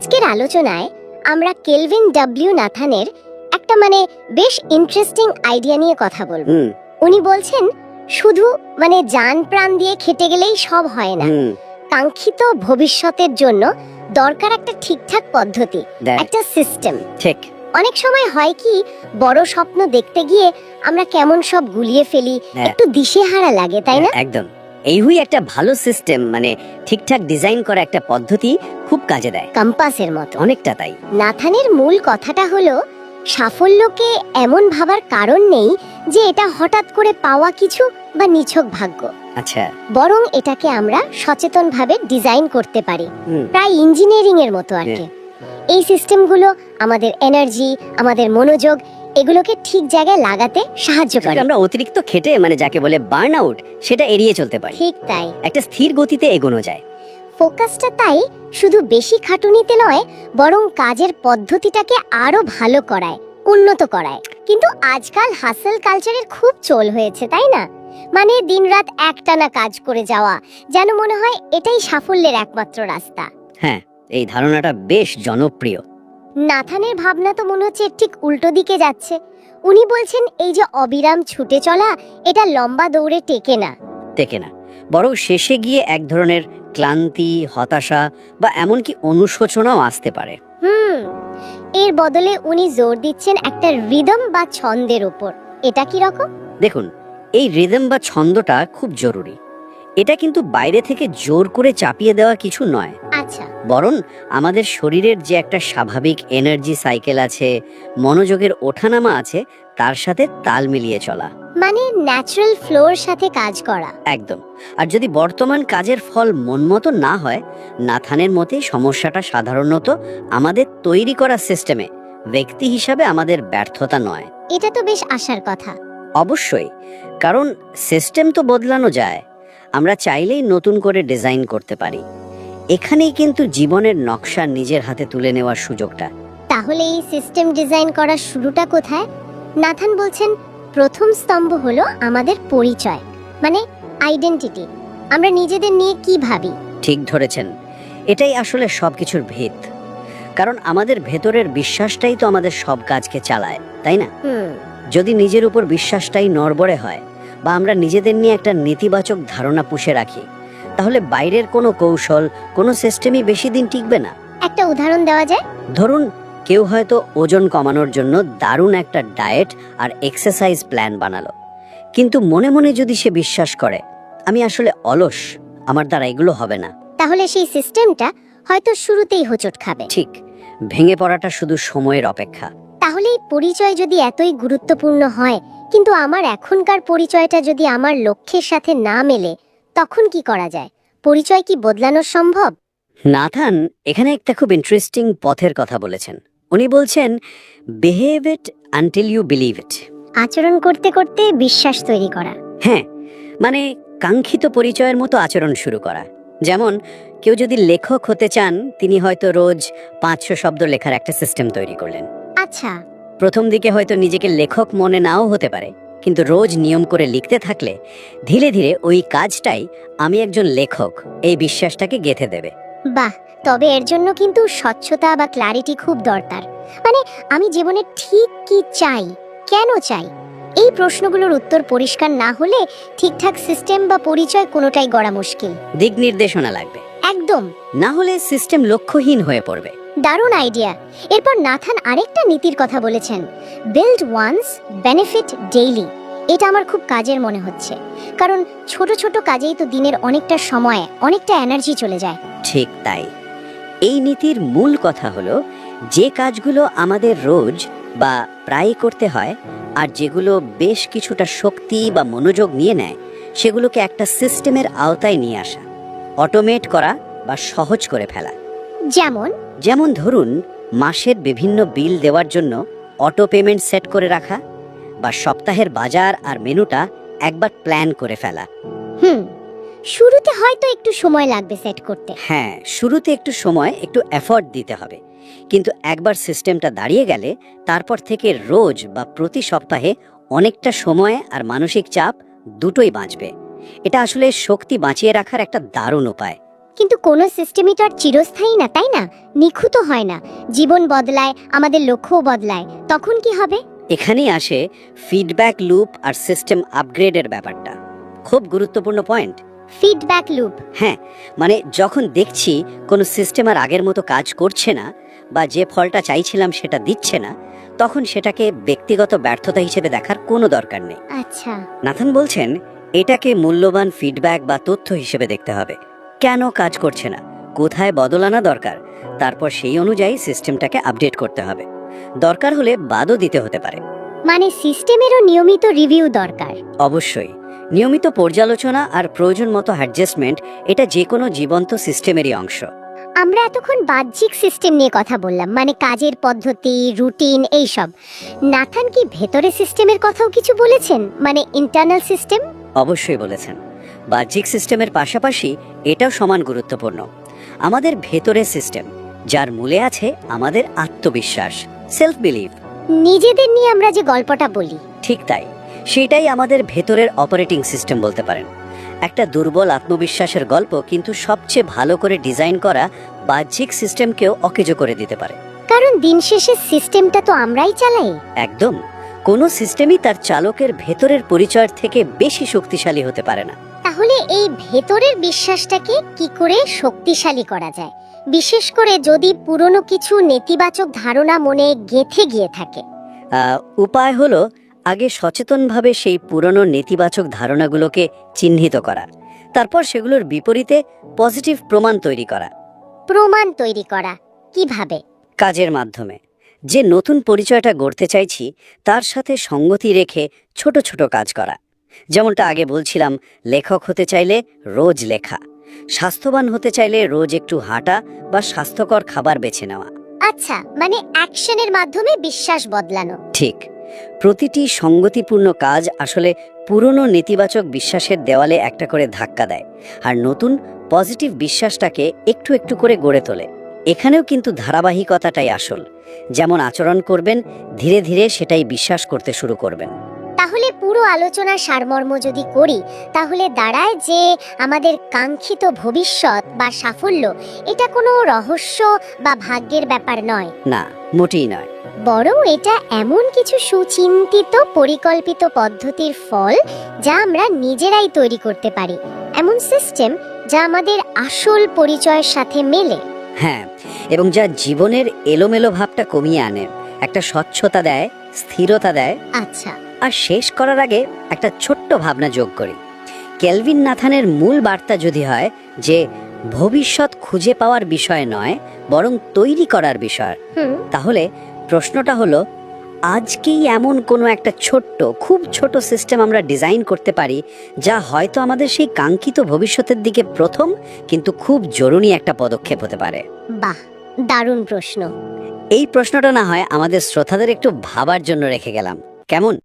আজকের আলোচনায় আমরা কেলভিন ডাব্লিউ নাথানের একটা মানে বেশ ইন্টারেস্টিং আইডিয়া নিয়ে কথা বলব। উনি বলছেন শুধু মানে জান প্রাণ দিয়ে খেটে গেলেই সব হয় না। কাঙ্ক্ষিত ভবিষ্যতের জন্য দরকার একটা ঠিকঠাক পদ্ধতি একটা সিস্টেম ঠিক। অনেক সময় হয় কি বড় স্বপ্ন দেখতে গিয়ে আমরা কেমন সব গুলিয়ে ফেলি। একটু দিশেহারা লাগে তাই না? একদম। এই হুই একটা ভালো সিস্টেম মানে ঠিকঠাক ডিজাইন করা একটা পদ্ধতি খুব কাজে দেয়। কম্পাসের মতো। অনেকটা তাই। নাথানের মূল কথাটা হলো সাফল্যকে এমন ভাবার কারণ নেই যে এটা হঠাৎ করে পাওয়া কিছু বা নিছক ভাগ্য। আচ্ছা। বরং এটাকে আমরা সচেতনভাবে ডিজাইন করতে পারি। প্রায় ইঞ্জিনিয়ারিং এর মতো আর কি। এই সিস্টেমগুলো আমাদের এনার্জি আমাদের মনোযোগ এগুলোকে ঠিক জায়গায় লাগাতে সাহায্য করে। আমরা অতিরিক্ত খেটে মানে যাকে বলে বার্ন আউট সেটা এড়িয়ে চলতে পারি। ঠিক তাই। একটা স্থির গতিতে এগোনো যায়। ফোকাসটা তাই শুধু বেশি খাটুনিতে নয় বরং কাজের পদ্ধতিটাকে আরও ভালো করায় উন্নত করায়। কিন্তু আজকাল হাসেল কালচারের খুব চল হয়েছে তাই না? মানে দিনরাত একটানা কাজ করে যাওয়া যেন মনে হয় এটাই সাফল্যের একমাত্র রাস্তা। হ্যাঁ এই ধারণাটা বেশ জনপ্রিয়। নাথানের ভাবনা তো মনে হচ্ছে ঠিক উল্টো দিকে যাচ্ছে। উনি বলছেন এই যে অবিরাম ছুটে চলা এটা লম্বা দৌড়ে টেকে না। টেকে না। বরং শেষে গিয়ে এক ধরনের ক্লান্তি হতাশা বা এমনকি অনুশোচনাও আসতে পারে। হুম। এর বদলে উনি জোর দিচ্ছেন একটা রিদম বা ছন্দের উপর এটা কি রকম? দেখুন এই রিদম বা ছন্দটা খুব জরুরি। এটা কিন্তু বাইরে থেকে জোর করে চাপিয়ে দেওয়া কিছু নয়। আচ্ছা। বরং আমাদের শরীরের যে একটা স্বাভাবিক এনার্জি সাইকেল আছে মনোযোগের ওঠানামা আছে তার সাথে তাল মিলিয়ে চলা। মানে ন্যাচারাল ফ্লোর সাথে কাজ করা। একদম। আর যদি বর্তমান কাজের ফল মন মতো না হয় নাথানের মতে সমস্যাটা সাধারণত আমাদের তৈরি করা সিস্টেমে ব্যক্তি হিসাবে আমাদের ব্যর্থতা নয়। এটা তো বেশ আশার কথা। অবশ্যই। কারণ সিস্টেম তো বদলানো যায়। আমরা চাইলেই নতুন করে ডিজাইন করতে পারি। এখানেই কিন্তু জীবনের নকশা নিজের হাতে তুলে নেওয়ার সুযোগটা। তাহলে এই সিস্টেম ডিজাইন করার শুরুটা কোথায়? নাথান বলছেন প্রথম স্তম্ভ হলো আমাদের পরিচয় মানে আইডেন্টিটি আমরা নিজেদের নিয়ে কি ভাবি? ঠিক ধরেছেন। এটাই আসলে সবকিছুর ভেদ। কারণ আমাদের ভেতরের বিশ্বাসটাই তো আমাদের সব কাজকে চালায় তাই না? যদি নিজের উপর বিশ্বাসটাই নড়বড়ে হয় বা আমরা নিজেদের নিয়ে একটা নেতিবাচক ধারণা পুষে রাখি তাহলে বাইরের কোনো কৌশল কোনো সিস্টেমই বেশি দিন টিকবে না। একটা উদাহরণ দেওয়া যায়? ধরুন কেউ হয়তো ওজন কমানোর জন্য দারুণ একটা ডায়েট আর এক্সারসাইজ প্ল্যান বানালো। কিন্তু মনে মনে যদি সে বিশ্বাস করে আমি আসলে অলস আমার দ্বারা এগুলো হবে না। তাহলে সেই সিস্টেমটা হয়তো শুরুতেই হোঁচট খাবে। ঠিক ভেঙে পড়াটা শুধু সময়ের অপেক্ষা। তাহলে এই পরিচয় যদি এতই গুরুত্বপূর্ণ হয় কিন্তু আমার এখনকার পরিচয়টা যদি আমার লক্ষ্যের সাথে না মেলে তখন কি করা যায়? পরিচয় কি বদলানো সম্ভব? নাথান এখানে একটা খুব ইন্টারেস্টিং পথের কথা বলেছেন। উনি বলছেন behave it until you believe it আচরণ করতে করতে বিশ্বাস তৈরি করা। হ্যাঁ মানে কাঙ্ক্ষিত পরিচয়ের মতো আচরণ শুরু করা। যেমন কেউ যদি লেখক হতে চান তিনি হয়তো রোজ পাঁচশো শব্দ লেখার একটা সিস্টেম তৈরি করলেন। আচ্ছা প্রথম দিকে হয়তো নিজেকে লেখক মনে নাও হতে পারে কিন্তু রোজ নিয়ম করে লিখতে থাকলে ধীরে ধীরে ওই কাজটাই আমি একজন লেখক এই বিশ্বাসটাকে গেঁথে দেবে। বাহ তবে এর জন্য কিন্তু স্বচ্ছতা বা ক্লারিটি খুব দরকার। মানে আমি জীবনে ঠিক কি চাই কেন চাই? এই প্রশ্নগুলোর উত্তর পরিষ্কার না হলে ঠিকঠাক সিস্টেম বা পরিচয় কোনোটাই গড়া মুশকিল। দিক নির্দেশনা লাগবে। একদম। না হলে সিস্টেম লক্ষ্যহীন হয়ে পড়বে। দারুণ আইডিয়া। এরপর নাথান আরেকটা নীতির কথা বলেছেন বিল্ড ওয়ান্স বেনিফিট ডেইলি এটা আমার খুব কাজের মনে হচ্ছে। কারণ ছোট ছোট কাজেই তো দিনের অনেকটা সময়, অনেকটা এনার্জি চলে যায়। ঠিক তাই। এই নীতির মূল কথা হলো, যে কাজগুলো আমাদের রোজ বা প্রায় করতে হয় আর যেগুলো বেশ কিছুটা শক্তি বা মনোযোগ নিয়ে নেয়, সেগুলোকে একটা সিস্টেমের আওতায় নিয়ে আসা অটোমেট করা বা সহজ করে ফেলা। যেমন? যেমন ধরুন মাসের বিভিন্ন বিল দেওয়ার জন্য অটো পেমেন্ট সেট করে রাখা বা সপ্তাহের বাজার আর মেনুটা একবার প্ল্যান করে ফেলা। হুম শুরুতে হয়তো একটু সময় লাগবে সেট করতে। হ্যাঁ শুরুতে একটু সময় একটু এফর্ট দিতে হবে। কিন্তু একবার সিস্টেমটা দাঁড়িয়ে গেলে তারপর থেকে রোজ বা প্রতি সপ্তাহে অনেকটা সময় আর মানসিক চাপ দুটোই বাঁচবে। এটা আসলে শক্তি বাঁচিয়ে রাখার একটা দারুণ উপায়। কিন্তু কোনো সিস্টেমই তো আর চিরস্থায়ী না তাই না? নিখুঁত হয় না। জীবন বদলায় আমাদের লক্ষ্যও বদলায়। তখন কি হবে? এখানেই আসে ফিডব্যাক লুপ আর সিস্টেম আপগ্রেডের ব্যাপারটা। খুব গুরুত্বপূর্ণ পয়েন্ট ফিডব্যাক লুপ হ্যাঁ মানে যখন দেখছি কোনো সিস্টেম আর আগের মতো কাজ করছে না বা যে ফলটা চাইছিলাম সেটা দিচ্ছে না তখন সেটাকে ব্যক্তিগত ব্যর্থতা হিসেবে দেখার কোনো দরকার নেই। আচ্ছা। নাথান বলছেন এটাকে মূল্যবান ফিডব্যাক বা তথ্য হিসেবে দেখতে হবে। কেন কাজ করছে না? কোথায় বদল আনা দরকার? তারপর সেই অনুযায়ী সিস্টেমটাকে আপডেট করতে হবে। দরকার হলে বাদও দিতে হতে পারে। মানে সিস্টেমেরও নিয়মিত রিভিউ দরকার। অবশ্যই। নিয়মিত পর্যালোচনা আর প্রয়োজন মতো অ্যাডজাস্টমেন্ট এটা যে কোনো জীবন্ত সিস্টেমেরই অংশ। আমরা এতক্ষণ বাহ্যিক সিস্টেম নিয়ে কথা বললাম মানে কাজের পদ্ধতি রুটিন এইসব। নাথান কি ভেতরে সিস্টেমের কথাও কিছু বলেছেন? মানে ইন্টারনাল সিস্টেম অবশ্যই বলেছেন। বাহ্যিক সিস্টেমের পাশাপাশি এটাও সমান গুরুত্বপূর্ণ। আমাদের ভেতরের সিস্টেম যার মূলে আছে আমাদের আত্মবিশ্বাস সেলফ বিলিভ নিজেদের নিয়ে আমরা যে গল্পটা বলি। ঠিক তাই সেটাই আমাদের ভেতরের অপারেটিং সিস্টেম বলতে পারেন। একটা দুর্বল আত্মবিশ্বাসের গল্প কিন্তু সবচেয়ে ভালো করে ডিজাইন করা বাহ্যিক সিস্টেমকেও অকেজো করে দিতে পারে। কারণ দিন শেষে সিস্টেমটা তো আমরাই চালাই। একদম কোনো সিস্টেমই তার চালকের ভেতরের পরিচয়ের থেকে বেশি শক্তিশালী হতে পারে না। তাহলে এই ভেতরের বিশ্বাসটাকে কি করে শক্তিশালী করা যায়? বিশেষ করে যদি পুরনো কিছু নেতিবাচক ধারণা মনে গেথে গিয়ে থাকে। উপায় হলো আগে সচেতনভাবে সেই পুরনো নেতিবাচক ধারণাগুলোকে চিহ্নিত করা। তারপর সেগুলোর বিপরীতে পজিটিভ প্রমাণ তৈরি করা। প্রমাণ তৈরি করা। কীভাবে? কাজের মাধ্যমে। যে নতুন পরিচয়টা গড়তে চাইছি তার সাথে সঙ্গতি রেখে ছোট ছোট কাজ করা। যেমনটা আগে বলছিলাম লেখক হতে চাইলে রোজ লেখা স্বাস্থ্যবান হতে চাইলে রোজ একটু হাঁটা বা স্বাস্থ্যকর খাবার বেছে নেওয়া। আচ্ছা মানে অ্যাকশনের মাধ্যমে বিশ্বাস বদলানো। ঠিক প্রতিটি সঙ্গতিপূর্ণ কাজ আসলে পুরনো নেতিবাচক বিশ্বাসের দেওয়ালে একটা করে ধাক্কা দেয় আর নতুন পজিটিভ বিশ্বাসটাকে একটু একটু করে গড়ে তোলে। এখানেও কিন্তু ধারাবাহিকতাটাই আসল যেমন আচরণ করবেন ধীরে ধীরে সেটাই বিশ্বাস করতে শুরু করবেন। তাহলে পুরো আলোচনার সারমর্ম যদি করি তাহলে দাঁড়ায় যে আমাদের কাঙ্ক্ষিত ভবিষ্যৎ বা সাফল্য এটা কোনো রহস্য বা ভাগ্যের ব্যাপার নয়। না মোটেই নয়। বরং এটা এমন কিছু সুচিন্তিত পরিকল্পিত পদ্ধতির ফল যা আমরা নিজেরাই তৈরি করতে পারি। এমন সিস্টেম যা আমাদের আসল পরিচয়ের সাথে মেলে। হ্যাঁ এবং যা জীবনের এলোমেলো ভাবটা কমিয়ে আনে। একটা স্বচ্ছতা দেয় স্থিরতা দেয়। আচ্ছা। আর শেষ করার আগে একটা ছোট্ট ভাবনা যোগ করি। কেলভিন নাথানের মূল বার্তা যদি হয় যে ভবিষ্যৎ খুঁজে পাওয়ার বিষয় নয় বরং তৈরি করার বিষয় তাহলে প্রশ্নটা হলো আজকেই এমন কোনো একটা ছোট্ট খুব ছোট সিস্টেম আমরা ডিজাইন করতে পারি যা হয়তো আমাদের সেই কাঙ্ক্ষিত ভবিষ্যতের দিকে প্রথম কিন্তু খুব জরুরি একটা পদক্ষেপ হতে পারে। বাহ দারুণ প্রশ্ন। এই প্রশ্নটা না হয় আমাদের শ্রোতাদের একটু ভাবার জন্য রেখে গেলাম। কেমন?